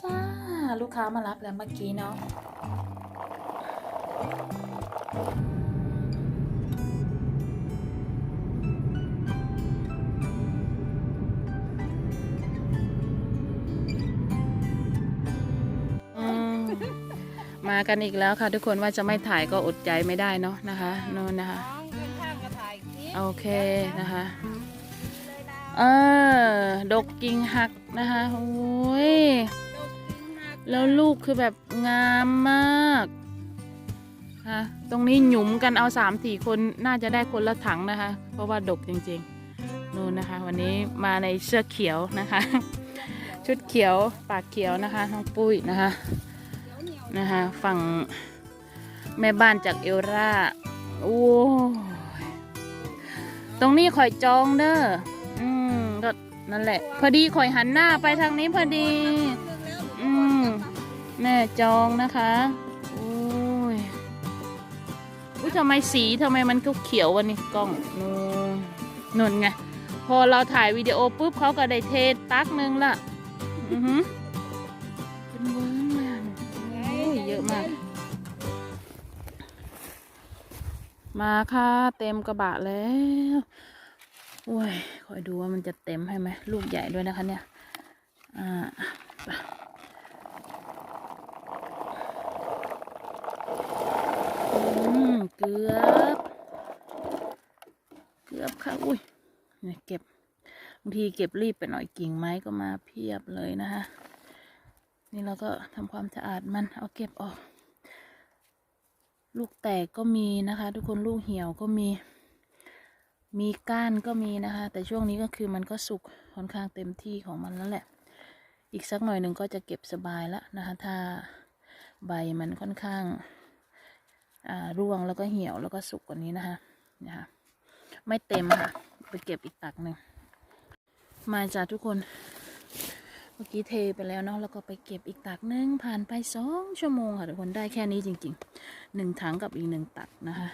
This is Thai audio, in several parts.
จ้า ลูกค้ามารับแล้วเมื่อกี้เนาะอืมมากันอีกแล้วค่ะ ทุกคนว่าจะไม่ถ่ายก็อดใจไม่ได้เนาะนะคะโน่นนะคะน้องข้างๆก็ถ่ายคลิปโอเคนะคะเลยนะเออ ดกกิ่งหักนะคะโอ้ยดกจริงมาก แล้วลูกคือแบบงามมากค่ะตรงนี้หยุมกันเอาสามสี่คนน่าจะได้คนละถังนะคะ เพราะว่าดกจริงๆนู่นนะคะ วันนี้มาในเสื้อเขียวนะคะ ชุดเขียวปากเขียวนะคะน้องปุ้ยนะคะนะคะฝั่งแม่บ้านจากเอลราโอ้ตรงนี้ข่อยจองเด้ออืมก็นั่นแหละ พอดีข่อยหันหน้าไปทางนี้พอดี แม่จองนะคะโอ้ยอุ้ยทำไมสีทำไมมันเขียวๆวันนี้กล้องนูนนนไงพอเราถ่ายวิดีโอปุ๊บเขาก็ได้เทตักนึงละอือหือเป็นเวิร์นเลยอะโอ้ยเยอะมาก มาค่ะเต็มกระบะแล้วโอ้ยคอยดูว่ามันจะเต็มให้ไหมลูกใหญ่ด้วยนะคะเนี่ย อ่าไปอืม เกือบเกือบค่ะอุ้ยเนี่ยเก็บบางทีเก็บรีบไปหน่อยกิ่งไม้ก็มาเพียบเลยนะคะนี่เราก็ทำความสะอาดมันเอาเก็บออก ลูกแตกก็มีนะคะ ทุกคนลูกเหี่ยวก็มี มีก้านก็มีนะคะ แต่ช่วงนี้ก็คือมันก็สุกค่อนข้างเต็มที่ของมันแล้วแหละ อีกสักหน่อยหนึ่งก็จะเก็บสบายแล้วนะคะ ถ้าใบมันค่อนข้าง ร่วงแล้วก็เหี่ยวแล้วก็สุกกว่านี้นะคะนะคะไม่เต็มค่ะ ไปเก็บอีกตักหนึ่งมาจ้ะทุกคน เมื่อกี้เทไปแล้วเนาะแล้วก็ไปเก็บอีกตักหนึ่งผ่านไปสองชั่วโมงค่ะทุกคนได้แค่นี้จริงๆหนึ่งถังกับอีกหนึ่งตักนะคะ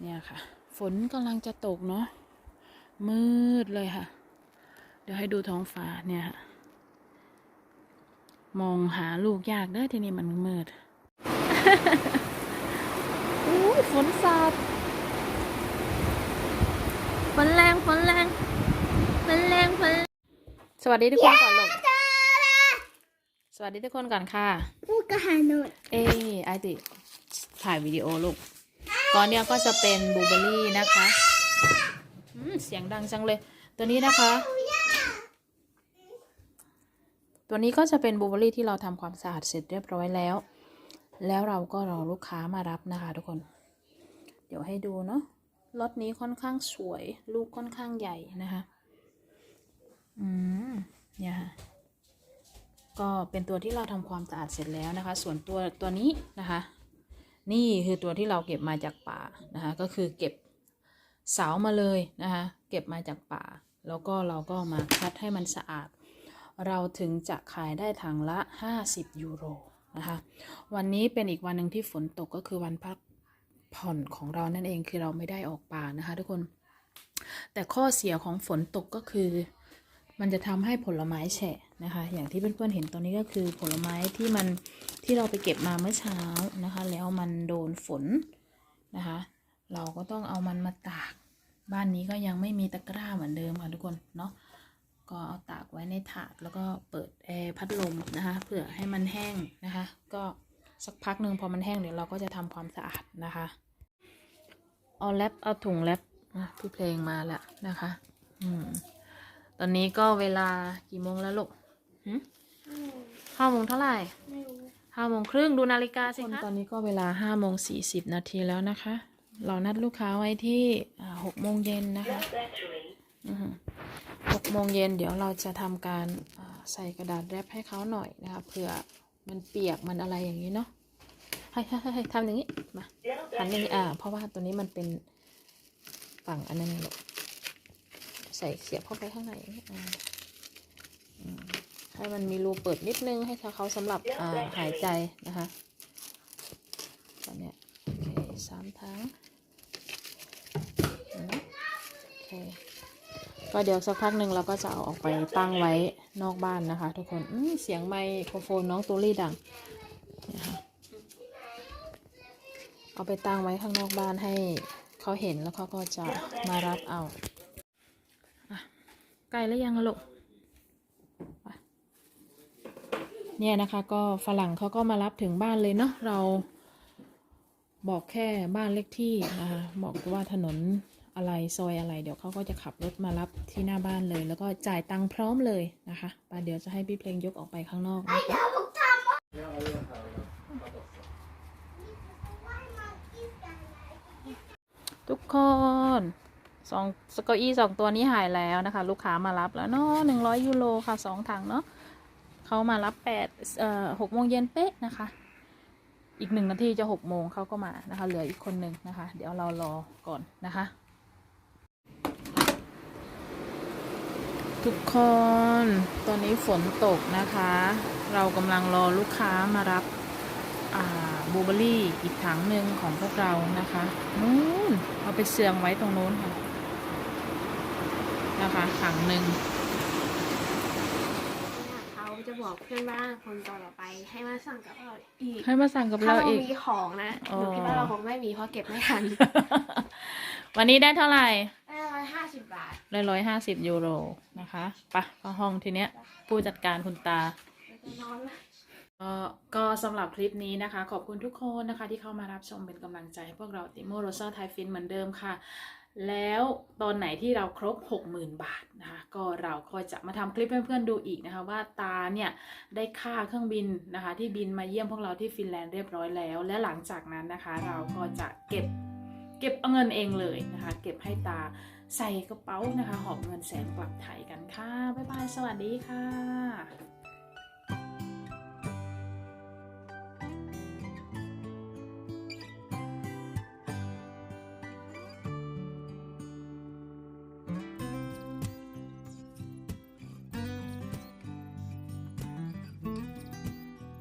เนี่ยค่ะ ฝนกำลังจะตกเนาะมืดเลยค่ะ เดี๋ยวให้ดูท้องฟ้าเนี่ยค่ะมองหาลูกยากเด้อที่นี่มันมืด ฝนสาดฝนแรงฝนแรงฝนแรงฝนสวัสดีทุกคนก่อนลูกสวัสดีทุกคนก่อนค่ะ พูดกับฮานุนเอไอติถ่ายวิดีโอลูกก่อนเนี้ยก็จะเป็นบลูเบอร์รี่นะคะอืมเสียงดังจังเลย ตัวนี้นะคะ ตัวนี้ก็จะเป็นบลูเบอร์รี่ที่เราทำความสะอาดเสร็จเรียบร้อยแล้ว แล้วเราก็รอลูกค้ามารับนะคะทุกคน เดี๋ยวให้ดูเนาะรถนี้ค่อนข้างสวย ลูกค่อนข้างใหญ่นะคะ อืม เนี่ยค่ะ ก็เป็นตัวที่เราทำความสะอาดเสร็จแล้วนะคะ ส่วนตัวตัวนี้นะคะ นี่คือตัวที่เราเก็บมาจากป่านะคะ ก็คือเก็บเสามาเลยนะคะ เก็บมาจากป่า แล้วก็เราก็มาคัดให้มันสะอาด เราถึงจะขายได้ถังละ 50 ยูโรนะคะ วันนี้เป็นอีกวันหนึ่งที่ฝนตกก็คือวันพัก ผ่อนของเรานั่นเองคือเราไม่ได้ออกป่านะคะ ทุกคน แต่ข้อเสียของฝนตกก็คือ มันจะทำให้ผลไม้แฉะนะคะ อย่างที่เพื่อนๆเห็นตอนนี้ก็คือผลไม้ที่มันที่เราไปเก็บมาเมื่อเช้านะคะ แล้วมันโดนฝนนะคะ เราก็ต้องเอามันมาตาก บ้านนี้ก็ยังไม่มีตะกร้าเหมือนเดิมค่ะทุกคนเนาะก็เอาตากไว้ในถาดแล้วก็เปิดแอร์พัดลมนะคะเพื่อให้มันแห้งนะคะ ก็ สักพักหนึ่งพอมันแห้งเดี๋ยวเราก็จะทำความสะอาดนะคะ เอาแรปเอาถุงแรปอะพี่เพลงมาแล้วนะคะ อืม ตอนนี้ก็เวลากี่โมงแล้วลูกหึห้าโมงเท่าไหร่ไม่รู้ห้าโมงครึ่งดูนาฬิกาสิคะตอนนี้ก็เวลาห้าโมงสี่สิบนาทีแล้วนะคะ เรานัดลูกค้าไว้ที่หกโมงเย็นนะคะหกโมงเย็นเดี๋ยวเราจะทำการอ่าใส่กระดาษแรปให้เขาหน่อยนะคะเผื่อ มันเปียกมันอะไรอย่างนี้เนาะให้ให้ให้ทำอย่างนี้มาหันอย่างนี้อ่า เพราะว่าตัวนี้มันเป็นฝั่งอันนั้นลูกใส่เสียบเข้าไปข้างในอย่างนี้อ่าให้มันมีรูเปิดนิดนึงให้เขาสำหรับอ่าหายใจนะคะตอนเนี้ยโอเคสามทั้งโอเค ก็เดี๋ยวสักพักหนึ่งเราก็จะเอาออกไปตั้งไว้นอกบ้านนะคะ ทุกคนเสียงไมโครโฟนน้องตัวรี่ดังเนี่ยค่ะเอาไปตั้งไว้ข้างนอกบ้านให้เขาเห็นแล้วเขาก็จะมารับเอาอะใกล้แล้วยังลูกเนี่ยนะคะก็ฝรั่งเขาก็มารับถึงบ้านเลยเนาะเราบอกแค่บ้านเลขที่นะคะบอกว่าถนน อะไรซอยอะไร เดี๋ยวเขาก็จะขับรถมารับที่หน้าบ้านเลย แล้วก็จ่ายตังค์พร้อมเลยนะคะไปเดี๋ยวจะให้พี่เพลงยกออกไปข้างนอกนะคะทุกคนสองสกออี้สองตัวนี้หายแล้วนะคะ ลูกค้ามารับแล้วเนาะหนึ่งร้อยยูโรค่ะสองถังเนาะเขามารับแปดเอ่อหกโมงเย็นเป๊ะนะคะ อีกหนึ่งนาทีจะหกโมงเขาก็มานะคะ เหลืออีกคนหนึ่งนะคะ เดี๋ยวเรารอก่อนนะคะ ทุกคนตอนนี้ฝนตกนะคะ เรากำลังรอลูกค้ามารับอ่าบูเบอรี่อีกถังหนึ่งของพวกเรานะคะนู้นเอาไปเสืองไว้ตรงนู้นค่ะ นะคะถังหนึ่งเขาจะบอกเพื่อนบ้านคนต่อไป ให้มาสั่งกับเราอีกให้มาสั่งกับถ้าเราเราอีกมีของนะอ๋อหนูคิดว่าเราคงไม่มีเพราะเก็บไม่ทัน วันนี้ได้เท่าไหร่ ได้ร้อยห้าสิบยูโรนะคะไปะเข้าห้องทีเนี้ยผู้จัดการคุณตาก็นอนละก็ก็สำหรับคลิปนี้นะคะ ขอบคุณทุกคนนะคะ ที่เข้ามารับชมเป็นกำลังใจให้พวกเราติโมโรซาไทฟินเหมือนเดิมค่ะ แล้วตอนไหนที่เราครบ 60,000 บาทนะคะก็เราก็จะมาทำคลิปให้เพื่อนๆดูอีกนะคะ ว่าตาเนี่ยได้ค่าเครื่องบินนะคะ ที่บินมาเยี่ยมพวกเราที่ฟินแลนด์เรียบร้อยแล้ว และหลังจากนั้นนะคะ เราก็จะเก็บเก็บเอาเงินเองเลยนะคะ เก็บให้ตา ใส่กระเป๋านะคะ หอบเงินแสนกลับไทยกันค่ะ บ๊ายบาย สวัสดีค่ะ